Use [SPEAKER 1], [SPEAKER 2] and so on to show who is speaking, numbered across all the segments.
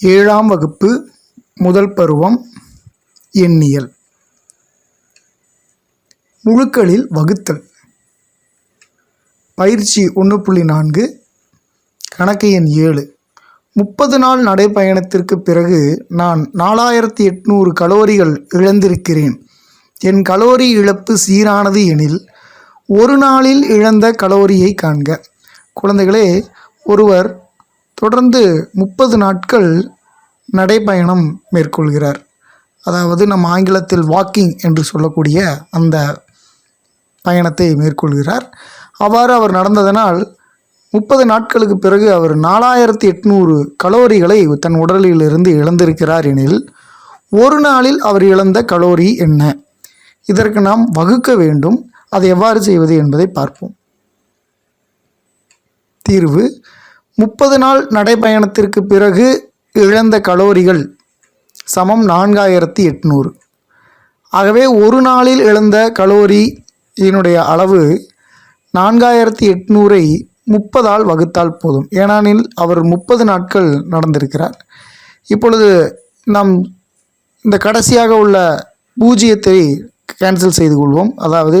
[SPEAKER 1] ஏழாம் வகுப்பு முதல் பருவம் எண்ணியல். முழுக்களில் வகுத்தல். பயிற்சி ஒன்று புள்ளி நான்கு கணக்கு எண் ஏழு. முப்பது நாள் நடைப்பயணத்திற்கு பிறகு நான் நாலாயிரத்தி எட்நூறு கலோரிகள் இழந்திருக்கிறேன். என் கலோரி இழப்பு சீரானது எனில் ஒரு நாளில் இழந்த கலோரியை காண்க. குழந்தைகளே ஒருவர் தொடர்ந்து முப்பது நாட்கள் நடைப்பயணம் மேற்கொள்கிறார். அதாவது நம் ஆங்கிலத்தில் வாக்கிங் என்று சொல்லக்கூடிய அந்த பயணத்தை மேற்கொள்கிறார். அவ்வாறு அவர் நடந்ததனால் முப்பது நாட்களுக்கு பிறகு அவர் நாலாயிரத்தி எட்நூறு கலோரிகளை தன் உடலிலிருந்து இழந்திருக்கிறார் எனில் ஒரு நாளில் அவர் இழந்த கலோரி என்ன? இதற்கு நாம் வகுக்க வேண்டும். அதை எவ்வாறு செய்வது என்பதை பார்ப்போம். தீர்வு முப்பது நாள் நடைப்பயணத்திற்கு பிறகு இழந்த கலோரிகள் சமம் நான்காயிரத்தி எட்நூறு. ஆகவே ஒரு நாளில் இழந்த கலோரி இதனுடைய அளவு நான்காயிரத்தி எட்நூறை முப்பதால் வகுத்தால் போதும். ஏனெனில் அவர் முப்பது நாட்கள் நடந்திருக்கிறார். இப்பொழுது நாம் இந்த கடைசியாக உள்ள பூஜ்ஜியத்தை கேன்சல் செய்து கொள்வோம். அதாவது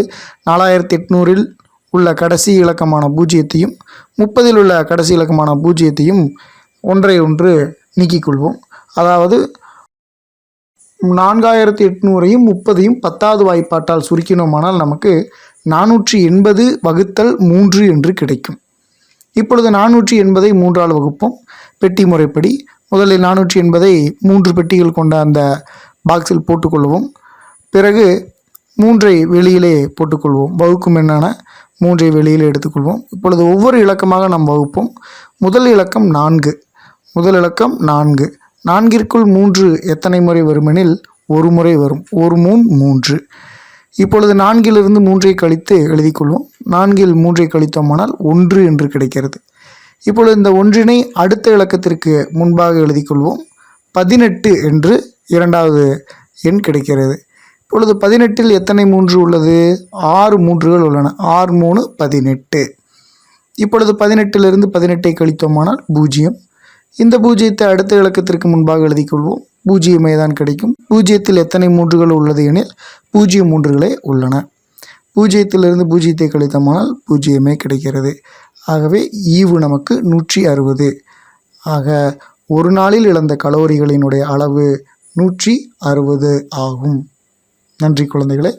[SPEAKER 1] நாலாயிரத்தி எட்நூறில் உள்ள கடைசி இலக்கமான பூஜ்ஜியத்தையும் முப்பதில் உள்ள கடைசி இலக்கமான பூஜ்ஜியத்தையும் ஒன்றை ஒன்று நீக்கிக் கொள்வோம். அதாவது நான்காயிரத்தி எட்நூறையும் முப்பதையும் பத்தாவது வாய்ப்பாட்டால் சுருக்கினோமானால் நமக்கு நானூற்றி எண்பது வகுத்தல் மூன்று என்று கிடைக்கும். இப்பொழுது நானூற்றி எண்பதை மூன்றால் வகுப்போம். பெட்டி முறைப்படி முதலில் நானூற்றி எண்பதை மூன்று பெட்டிகள் கொண்ட அந்த பாக்ஸில் போட்டுக்கொள்வோம். பிறகு மூன்றை வெளியிலே போட்டுக்கொள்வோம். வகுக்கும் என்னென்ன மூன்றை வெளியில் எடுத்துக்கொள்வோம். இப்பொழுது ஒவ்வொரு இலக்கமாக நாம் வகுப்போம். முதல் இலக்கம் நான்கு. முதல் இலக்கம் நான்கு. நான்கிற்குள் மூன்று எத்தனை முறை வருமெனில் ஒரு முறை வரும். ஒரு மூன் மூன்று. இப்பொழுது நான்கிலிருந்து மூன்றை கழித்து எழுதிக்கொள்வோம். நான்கில் மூன்றை கழித்தோமானால் ஒன்று என்று கிடைக்கிறது. இப்பொழுது இந்த ஒன்றினை அடுத்த இலக்கத்திற்கு முன்பாக எழுதிக்கொள்வோம். பதினெட்டு என்று இரண்டாவது எண் கிடைக்கிறது. இப்பொழுது பதினெட்டில் எத்தனை மூன்று உள்ளது? ஆறு மூன்றுகள் உள்ளன. ஆறு மூணு பதினெட்டு. இப்பொழுது பதினெட்டிலிருந்து பதினெட்டை கழித்தோமானால் பூஜ்ஜியம். இந்த பூஜ்ஜியத்தை அடுத்த இலக்கத்திற்கு முன்பாக எழுதிக்கொள்வோம் பூஜ்ஜியமே தான் கிடைக்கும். பூஜ்ஜியத்தில் எத்தனை மூன்றுகள் உள்ளது எனில் பூஜ்ஜியம் மூன்றுகளே உள்ளன. பூஜ்ஜியத்திலிருந்து பூஜ்ஜியத்தை கழித்தோமானால் பூஜ்ஜியமே கிடைக்கிறது. ஆகவே ஈவு நமக்கு நூற்றி அறுபது. ஆக ஒரு நாளில் இழந்த கலோரிகளினுடைய அளவு நூற்றி அறுபது ஆகும். நன்றி குழந்தைகளே.